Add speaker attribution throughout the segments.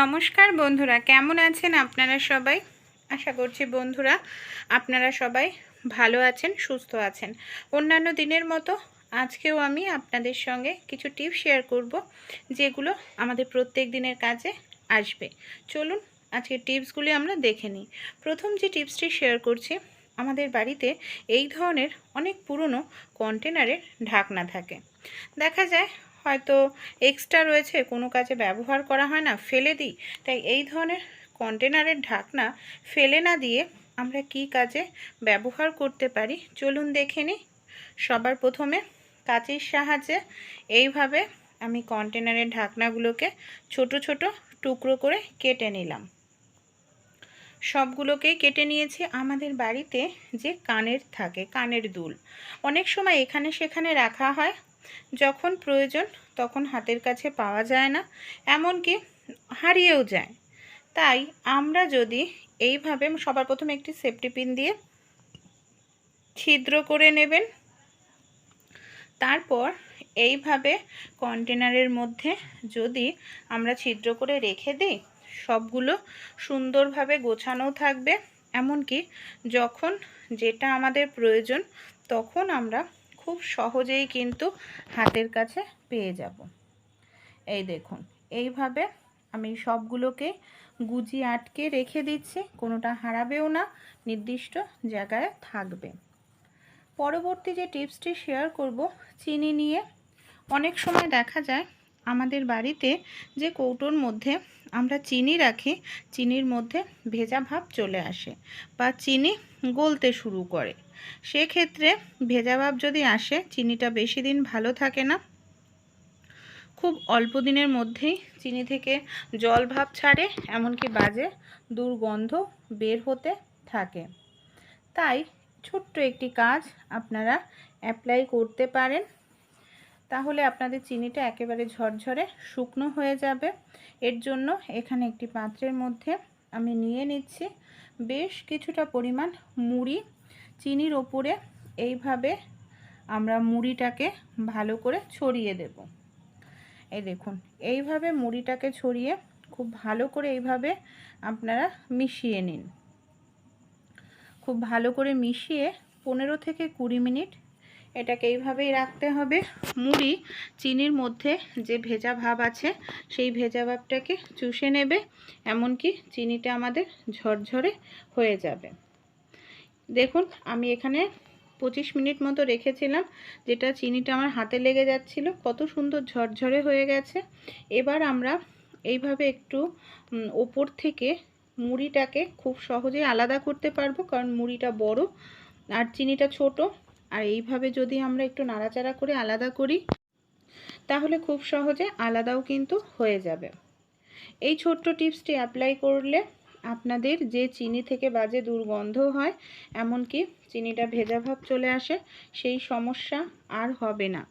Speaker 1: নমস্কার বন্ধুরা, কেমন আছেন আপনারা সবাই? আশা করছি বন্ধুরা, আপনারা সবাই ভালো আছেন, সুস্থ আছেন। অন্যান্য দিনের মতো আজকেও আমি আপনাদের সঙ্গে কিছু টিপস শেয়ার করব, যেগুলো আমাদের প্রত্যেক দিনের কাজে আসবে। চলুন আজকে টিপসগুলি আমরা দেখে নিই। প্রথম যে টিপসটি শেয়ার করছি, আমাদের বাড়িতে এই ধরনের অনেক পুরনো কন্টেনারের ঢাকনা থাকে। দেখা যায় হয়তো এক্সট্রা রয়েছে, কোনো কাজে ব্যবহার করা হয় না, ফেলে দিই। তাই এই ধরনের কন্টেনারের ঢাকনা ফেলে না দিয়ে আমরা কি কাজে ব্যবহার করতে পারি? চলুন দেখে নিই। সবার প্রথমে কাঁচির সাহায্যে এইভাবে আমি কন্টেনারের ঢাকনাগুলোকে ছোট ছোট টুকরো করে কেটে নিলাম। সবগুলোকেই কেটে নিয়েছি। আমাদের বাড়িতে যে কানের থাকে, কানের দুল, অনেক সময় এখানে সেখানে রাখা হয়। যখন প্রয়োজন তখন হাতের কাছে পাওয়া যায় না, এমনকি হারিয়েও যায়। তাই আমরা যদি এইভাবে সবার প্রথমে একটি সেফটি পিন দিয়ে ছিদ্র করে নেবেন, তারপর এইভাবে কন্টেনারের মধ্যে যদি আমরা ছিদ্র করে রেখে দিই, সবগুলো সুন্দরভাবে গোছানো থাকবে। এমনকি যখন যেটা আমাদের প্রয়োজন, তখন আমরা খুব সহজেই কিন্তু হাতের কাছে পেয়ে যাব। এই দেখুন, এইভাবে আমি সবগুলোকে গুজি আটকে রেখে দিচ্ছি, কোনোটা হারাবেও না, নির্দিষ্ট জায়গায় থাকবে। পরবর্তী যে টিপসটি শেয়ার করব, চিনি নিয়ে। অনেক সময় দেখা যায়, আমাদের বাড়িতে যে কৌটোর মধ্যে আমরা চিনি রাখি, চিনির মধ্যে ভেজা ভাব চলে আসে বা চিনি গলতে শুরু করে। সেক্ষেত্রে ভেজা ভাব যদি আসে, চিনিটা বেশি দিন ভালো থাকে না খুব অল্প দিনের মধ্যেই চিনি থেকে জল ভাব ছাড়ে, এমনকি বাজে দুর্গন্ধ বের হতে থাকে। তাই ছোট্ট একটি কাজ আপনারা অ্যাপ্লাই করতে পারেন। তাহলে আপনাদের চিনিটা একেবারে ঝরঝরে শুকনো হয়ে যাবে। এর জন্য এখানে একটি পাত্রের মধ্যে আমি নিয়ে নিচ্ছি বেশ কিছুটা পরিমাণ মুড়ি। চিনির ওপরে এইভাবে আমরা মুড়িটাকে ভালো করে ছড়িয়ে দেব। এই দেখুন, এইভাবে মুড়িটাকে ছড়িয়ে খুব ভালো করে এইভাবে আপনারা মিশিয়ে নিন। খুব ভালো করে মিশিয়ে পনেরো থেকে কুড়ি মিনিট এটাকে এইভাবেই রাখতে হবে। মুড়ি চিনির মধ্যে যে ভেজা ভাব আছে, সেই ভেজা ভাবটাকে চুষে নেবে, এমনকি চিনিটা আমাদের ঝরঝরে হয়ে যাবে। দেখুন, আমি এখানে পঁচিশ মিনিট মতো রেখেছিলাম, যেটা চিনিটা আমার হাতে লেগে যাচ্ছিল, কত সুন্দর ঝরঝরে হয়ে গেছে। এবার আমরা এইভাবে একটু ওপর থেকে মুড়িটাকে খুব সহজেই আলাদা করতে পারব, কারণ মুড়িটা বড় আর চিনিটা ছোট। আর এইভাবে যদি আমরা একটু নাড়াচাড়া করে আলাদা করি, তাহলে খুব সহজে আলাদাও কিন্তু হয়ে যাবে। এই ছোট্ট টিপসটি অ্যাপ্লাই করলে আপনাদের যে চিনি থেকে বাজে দুর্গন্ধ হয়, এমনকি চিনিটা ভেজা ভাব চলে আসে, সেই সমস্যা আর হবে না।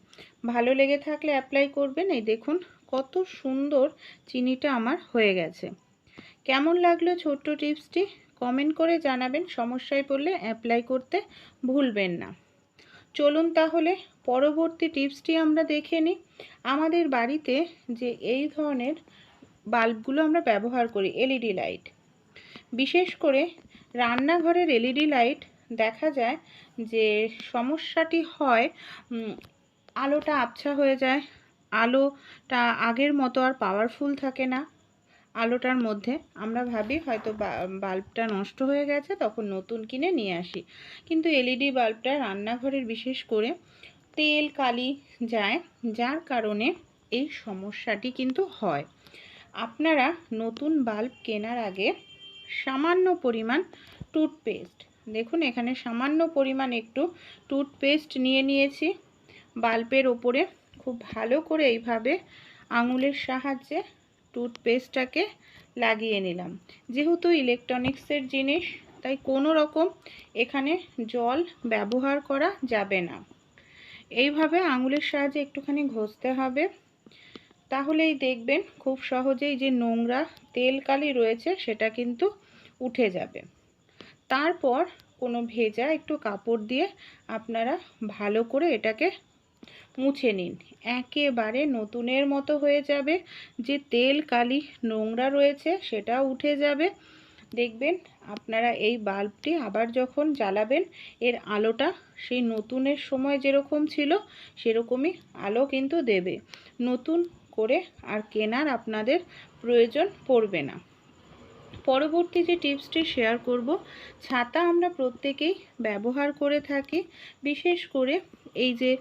Speaker 1: ভালো লেগে থাকলে অ্যাপ্লাই করবেন। এই দেখুন, কত সুন্দর চিনিটা আমার হয়ে গেছে। কেমন লাগল ছোট্ট টিপসটি? কমেন্ট করে জানাবেন। সমস্যায় পড়লে অ্যাপ্লাই করতে ভুলবেন না। চলুন তাহলে পরবর্তী টিপসটি আমরা দেখে নিই। আমাদের বাড়িতে যে এই ধরনের বাল্বগুলো আমরা ব্যবহার করি, এলইডি লাইট। বিশেষ করে রান্নাঘরের এলইডি লাইট দেখা যায় যে সমস্যাটি হয় আলোটা আবছা হয়ে যায়, আলোটা আগের মতো আর পাওয়ারফুল থাকে না। আলোটার মধ্যে আমরা ভাবি হয়তো বাল্বটা নষ্ট হয়ে গেছে, তখন নতুন কিনে নিয়ে আসি। কিন্তু এলইডি বাল্বটা রান্নাঘরের বিশেষ করে তেল, কালি যায়, যার কারণে এই সমস্যাটি কিন্তু হয়। আপনারা নতুন বাল্ব কেনার আগে সামান্য পরিমাণ টুথপেস্ট দেখুন, এখানে সামান্য পরিমাণ একটু টুথপেস্ট নিয়ে নিয়েছি। বাল্বের ওপরে খুব ভালো করে এইভাবে আঙুলের সাহায্যে টুথপেস্টটাকে লাগিয়ে নিলাম। যেহেতু ইলেকট্রনিক্সের জিনিস, তাই কোনো রকম এখানে জল ব্যবহার করা যাবে না। এইভাবে আঙুলের সাহায্যে একটুখানি ঘষতে হবে। তাহলেই দেখবেন খুব সহজেই যে নোংরা তেল কালি রয়েছে, সেটা কিন্তু উঠে যাবে। তারপর কোনো ভেজা একটু কাপড় দিয়ে আপনারা ভালো করে এটাকে মুছে নিন। একেবারে নতুনের মতো হয়ে যাবে যে তেল কালি নোংরা রয়েছে সেটাও উঠে যাবে। দেখবেন আপনারা এই বাল্বটি আবার যখন জ্বালাবেন, এর আলোটা সেই নতুনের সময় যেরকম ছিল সেরকমই আলো কিন্তু দেবে। নতুন করে আর কেনার আপনাদের প্রয়োজন পড়বে না। পরবর্তী যে টিপসটি শেয়ার করব, ছাতা আমরা প্রত্যেকেই ব্যবহার করে থাকি। বিশেষ করে এই যে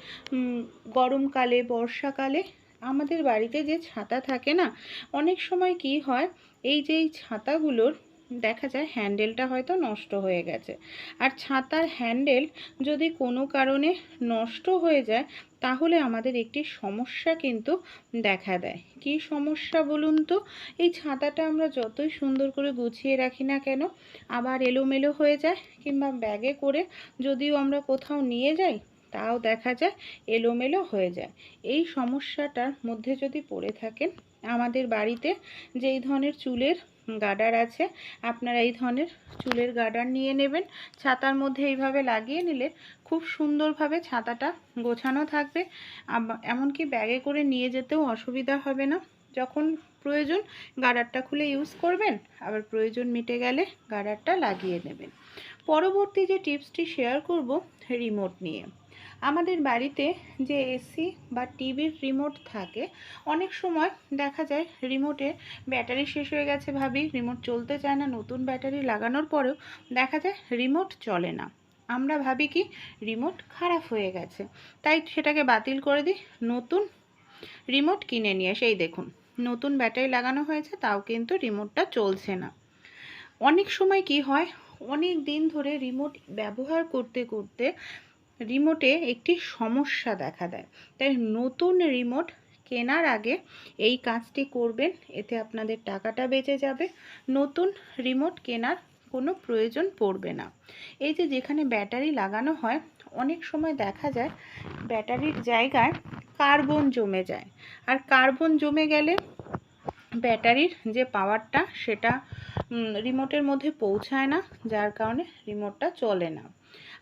Speaker 1: গরমকালে, বর্ষাকালে আমাদের বাড়িতে যে ছাতা থাকে না, অনেক সময় কি হয়, এই যে এই ছাতাগুলোর দেখা যায় হ্যান্ডেলটা হয়তো নষ্ট হয়ে গেছে। আর ছাতার হ্যান্ডেল যদি কোনো কারণে নষ্ট হয়ে যায়, তাহলে আমাদের একটি সমস্যা কিন্তু দেখা দেয়। কি সমস্যা বলুন তো? এই ছাতাটা আমরা যতই সুন্দর করে গুছিয়ে রাখি না কেন, আবার এলোমেলো হয়ে যায়, কিংবা ব্যাগে করে যদিও আমরা কোথাও নিয়ে যাই তাও দেখা যায়, এলোমেলো হয়ে যায়। এই সমস্যাটার মধ্যে যদি পড়ে থাকেন, আমাদের বাড়িতে যেই ধরনের চুলের গার্ডার আছে, আপনারা এই ধরনের চুলের গার্ডার নিয়ে নেবেন। ছাতার মধ্যে এইভাবে লাগিয়ে নিলে খুব সুন্দরভাবে ছাতাটা গোছানো থাকবে। এমনকি ব্যাগে করে নিয়ে যেতেও অসুবিধা হবে না। যখন প্রয়োজন গার্ডারটা খুলে ইউজ করবেন, আবার প্রয়োজন মিটে গেলে গার্ডারটা লাগিয়ে নেবেন। পরবর্তী যে টিপসটি শেয়ার করব, রিমোট নিয়ে। আমাদের বাড়িতে যে এসি বা টিভির রিমোট থাকে, অনেক সময় দেখা যায় রিমোটে ব্যাটারি শেষ হয়ে গেছে ভাবি, রিমোট চলতে চায় না, নতুন ব্যাটারি লাগানোর পরেও দেখা যায় রিমোট চলে না। আমরা ভাবি কি, রিমোট খারাপ হয়ে গেছে, তাই সেটাকে বাতিল করে দিই, নতুন রিমোট কিনে নিয়ে সেই দেখুন, নতুন ব্যাটারি লাগানো হয়েছে, তাও কিন্তু রিমোটটা চলছে না। অনেক সময় কি হয়, অনেক দিন ধরে রিমোট ব্যবহার করতে করতে রিমোটে একটি সমস্যা দেখা দেয়। তাই নতুন রিমোট কেনার আগে এই কাজটি করবেন, এতে আপনাদের টাকাটা বেঁচে যাবে। নতুন রিমোট কেনার কোনো প্রয়োজন পড়বে না। এই যে যেখানে ব্যাটারি লাগানো হয়, অনেক সময় দেখা যায় ব্যাটারির জায়গায় কার্বন জমে যায়। আর কার্বন জমে গেলে ব্যাটারির যে পাওয়ারটা সেটা রিমোটের মধ্যে পৌঁছায় না, যার কারণে রিমোটটা চলে না।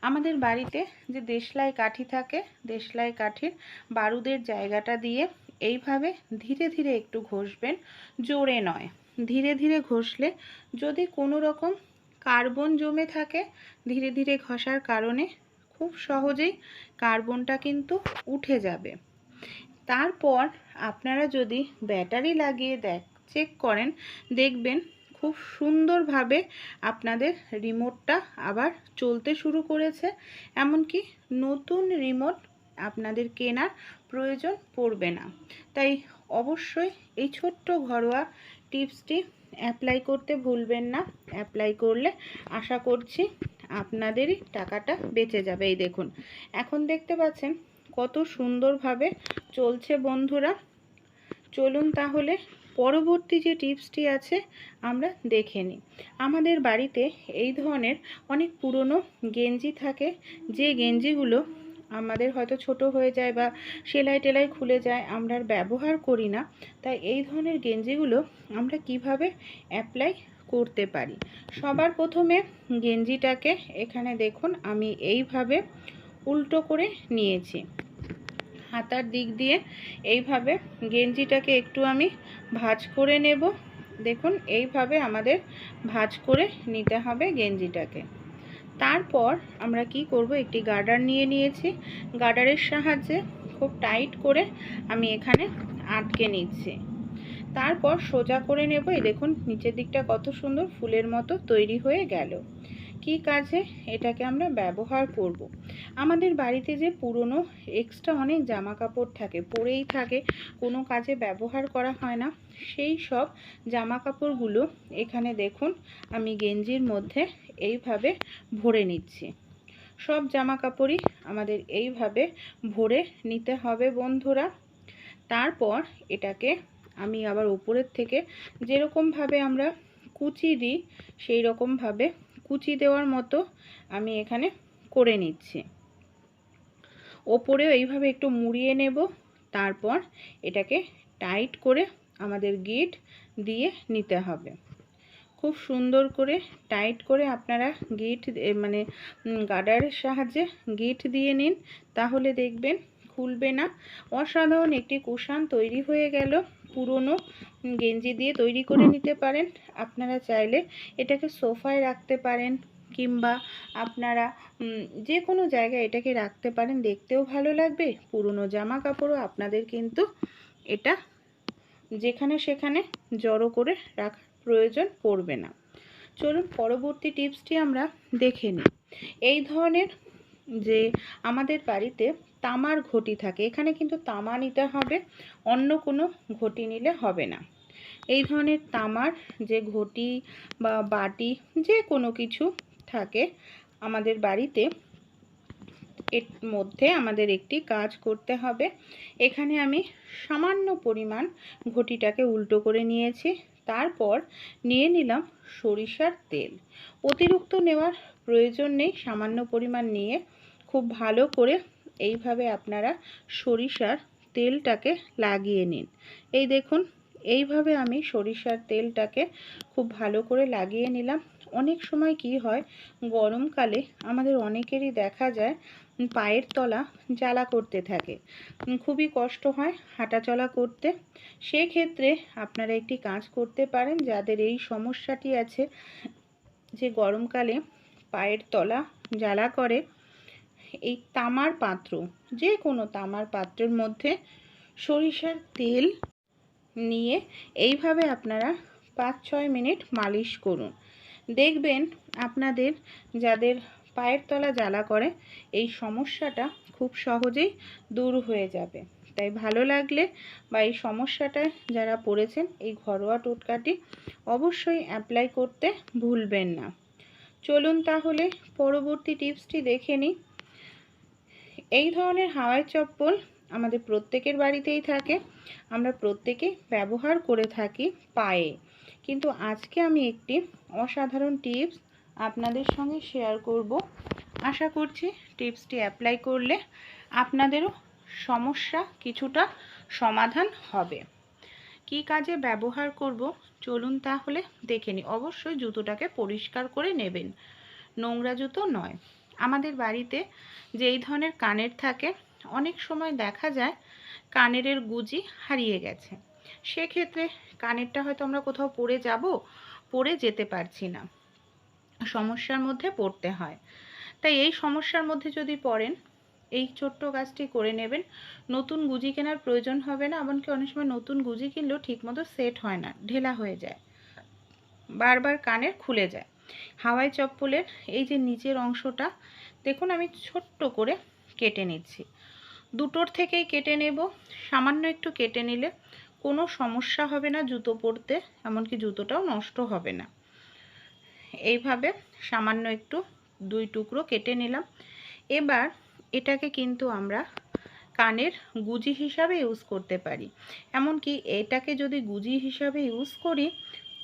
Speaker 1: আমাদের বাড়িতে যে দেশলাই কাঠি থাকে, দেশলাই কাঠির বারুদের জায়গাটা দিয়ে এইভাবে ধীরে ধীরে একটু ঘষবেন, জোরে নয়। ধীরে ধীরে ঘষলে যদি কোনো রকম কার্বন জমে থাকে, ধীরে ধীরে ঘষার কারণে খুব সহজেই কার্বনটা কিন্তু উঠে যাবে। তারপর আপনারা যদি ব্যাটারি লাগিয়ে দেখ, চেক করেন, দেখবেন খুব সুন্দরভাবে আপনাদের রিমোটটা আবার চলতে শুরু করেছে। এমনকি নতুন রিমোট আপনাদের কেনার প্রয়োজন পড়বে না। তাই অবশ্যই এই ছোট্ট ঘরোয়া টিপসটি অ্যাপ্লাই করতে ভুলবেন না। অ্যাপ্লাই করলে আশা করছি আপনাদেরই টাকাটা বেঁচে যাবে। এই দেখুন, এখন দেখতে পাচ্ছেন কত সুন্দরভাবে চলছে বন্ধুরা। চলুন তাহলে পরবর্তী যে টিপসটি আছে, আমরা দেখে নিই। আমাদের বাড়িতে এই ধরনের অনেক পুরনো গেঞ্জি থাকে। যে গেঞ্জিগুলো আমাদের হয়তো ছোট হয়ে যায় বা সেলাই টেলাই খুলে যায়, আমরা আর ব্যবহার করি না। তাই এই ধরনের গেঞ্জিগুলো আমরা কীভাবে অ্যাপ্লাই করতে পারি? সবার প্রথমে গেঞ্জিটাকে এখানে দেখুন, আমি এইভাবে উল্টো করে নিয়েছি। হাতার দিক দিয়ে এইভাবে গেঞ্জিটাকে একটু আমি ভাজ করে নেব। দেখুন, এইভাবে আমাদের ভাজ করে নিতে হবে গেঞ্জিটাকে। তারপর আমরা কি করব? একটি গার্ডার নিয়ে নিয়েছি। গার্ডারের সাহায্যে খুব টাইট করে আমি এখানে আটকে নিচ্ছি। তারপর সোজা করে নেব। এই দেখুন, নিচের দিকটা কত সুন্দর ফুলের মতো তৈরি হয়ে গেল। কি কাজে এটাকে আমরা ব্যবহার করব। আমাদের বাড়িতে যে পুরনো এক্সট্রা অনেক জামা কাপড় থাকে, পরেই থাকে, কোনো কাজে ব্যবহার করা হয় না। সেই সব জামা কাপড়গুলো এখানে দেখুন, আমি গেঞ্জির মধ্যে এইভাবে ভরে নিচ্ছি। সব জামা কাপড়ই আমাদের এইভাবে ভরে নিতে হবে বন্ধুরা। তারপর এটাকে আমি আবার উপরের থেকে যেরকমভাবে আমরা কুচি দিই সেই রকমভাবে কুচি দেওয়ার মতো আমি এখানে করে নিচ্ছি। ওপরেও এইভাবে একটু মুড়িয়ে নেব, তারপর এটাকে টাইট করে আমাদের গিট দিয়ে নিতে হবে। খুব সুন্দর করে টাইট করে আপনারা গিট মানে গার্ডারের সাহায্যে গিট দিয়ে নিন, তাহলে দেখবেন খুলবে না। অসাধারণ একটি কুশান তৈরি হয়ে গেল। পুরনো গেঞ্জি দিয়ে তৈরি করে নিতে পারেন। আপনারা চাইলে এটাকে সোফায় রাখতে পারেন কিংবা আপনারা যে কোনো জায়গায় এটাকে রাখতে পারেন। দেখতেও ভালো লাগবে। পুরনো জামা কাপড়ও আপনাদের কিন্তু এটা যেখানে সেখানে জড়ো করে রাখার প্রয়োজন পড়বে না। চলুন পরবর্তী টিপসটি আমরা দেখে নিই। এই ধরনের যে আমাদের বাড়িতে তামার ঘটি থাকে। এখানে কিন্তু তামা নিতে হবে, অন্য কোনো ঘটি নিলে হবে না। এই ধরনের তামার যে ঘটি বা বাটি যে কোনো কিছু থাকে আমাদের বাড়িতে, এর মধ্যে আমাদের একটি কাজ করতে হবে। এখানে আমি সামান্য পরিমাণ ঘটিটাকে উল্টো করে নিয়েছি, তারপর নিয়ে নিলাম সরিষার তেল। অতিরিক্ত নেওয়ার প্রয়োজন নেই, সামান্য পরিমাণ নিয়ে খুব ভালো করে এইভাবে আপনারা সরিষার তেলটাকে লাগিয়ে নিন। এই দেখুন, এইভাবে আমি সরিষার তেলটাকে খুব ভালো করে লাগিয়ে নিলাম। অনেক সময় কি হয়, গরমকালে আমাদের অনেকেরই দেখা যায়, পায়ের তলা জ্বালা করতে থাকে। খুবই কষ্ট হয় হাঁটাচলা করতে। সেক্ষেত্রে আপনারা একটি কাজ করতে পারেন, যাদের এই সমস্যাটি আছে যে গরমকালে পায়ের তলা জ্বালা করে এই তামার পাত্র যে কোনো তামার পাত্রের মধ্যে সরিষার তেল নিয়ে এইভাবে আপনারা পাঁচ ছয় মিনিট মালিশ করুন। দেখবেন আপনাদের, যাদের পায়ের তলা জ্বালা করে, এই সমস্যাটা খুব সহজেই দূর হয়ে যাবে। তাই ভালো লাগলে বা এই সমস্যাটায় যারা পড়েছেন, এই ঘরোয়া টোটকাটি অবশ্যই অ্যাপ্লাই করতে ভুলবেন না। চলুন তাহলে পরবর্তী টিপসটি দেখে নিই। এই ধরনের হাওয়াই চপ্পল আমাদের প্রত্যেকের বাড়িতেই থাকে। আমরা প্রত্যেকে ব্যবহার করে থাকি পায়ে। কিন্তু আজকে আমি একটি অসাধারণ টিপস আপনাদের সঙ্গে শেয়ার করব। আশা করছি টিপসটি অ্যাপ্লাই করলে আপনাদেরও সমস্যা কিছুটা সমাধান হবে। কি কাজে ব্যবহার করব? চলুন তাহলে দেখে নিই। অবশ্যই জুতোটাকে পরিষ্কার করে নেবেন। নোংরা জুতো নয়। আমাদের বাড়িতে যেই ধরনের কানের থাকে, অনেক সময় দেখা যায় কানেরের গুজি হারিয়ে গেছে। সেক্ষেত্রে কানেরটা হয়তো আমরা কোথাও পড়ে যাব, পড়ে যেতে পারছি না। সমস্যার মধ্যে পড়তে হয়। তাই এই সমস্যার মধ্যে যদি পড়েন, এই ছোট্ট কাজটি করে নেবেন। নতুন গুজি কেনার প্রয়োজন হবে না, এমনকি অনেক সময় নতুন গুজি কিনলেও ঠিকমতো সেট হয় না, ঢেলা হয়ে যায়। বারবার কানের খুলে যায়। হাওয়াই চপ্পলের এই যে নিচের অংশটা, দেখুন আমি ছোট্ট করে কেটে নিচ্ছি। দুটোর থেকেই কেটে নেব, সামান্য একটু কেটে নিলে কোনো সমস্যা হবে না জুতো পরতে, এমনকি জুতোটাও নষ্ট হবে না। এইভাবে সামান্য একটু দুই টুকরো কেটে নিলাম। এবার এটাকে কিন্তু আমরা কানের গুজি হিসাবে ইউজ করতে পারি। এমনকি এটাকে যদি গুজি হিসাবে ইউজ করি,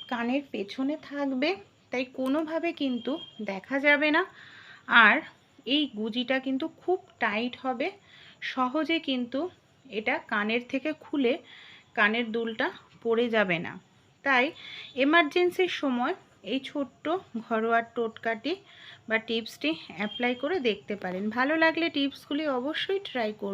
Speaker 1: কানের পেছনে থাকবে তাই কোনোভাবে কিন্তু দেখা যাবে না। আর এই গুজিটা কিন্তু খুব টাইট হবে। সহজে কিন্তু এটা কানের থেকে খুলে কানের দুলটা পড়ে যাবে না। তাই এমার্জেন্সির সময় এই ছোট্ট ঘরোয়া টোটকাটি বা টিপসটি অ্যাপ্লাই করে দেখতে পারেন। ভালো লাগলে টিপসগুলি অবশ্যই ট্রাই করবেন।